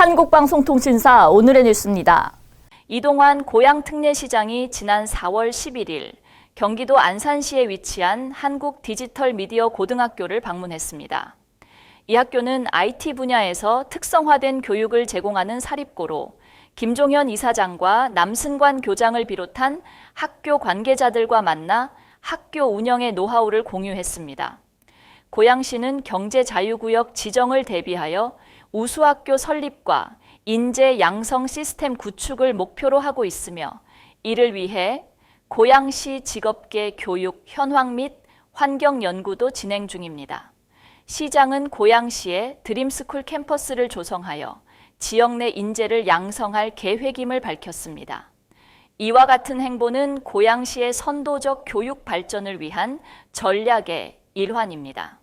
한국방송통신사 오늘의 뉴스입니다. 이동환 고양특례시장이 지난 4월 11일 경기도 안산시에 위치한 한국 디지털 미디어 고등학교를 방문했습니다. 이 학교는 IT 분야에서 특성화된 교육을 제공하는 사립고로 김종현 이사장과 남승관 교장을 비롯한 학교 관계자들과 만나 학교 운영의 노하우를 공유했습니다. 고양시는 경제자유구역 지정을 대비하여 우수학교 설립과 인재 양성 시스템 구축을 목표로 하고 있으며 이를 위해 고양시 직업계 교육 현황 및 환경 연구도 진행 중입니다. 시장은 고양시에 드림스쿨 캠퍼스를 조성하여 지역 내 인재를 양성할 계획임을 밝혔습니다. 이와 같은 행보는 고양시의 선도적 교육 발전을 위한 전략의 일환입니다.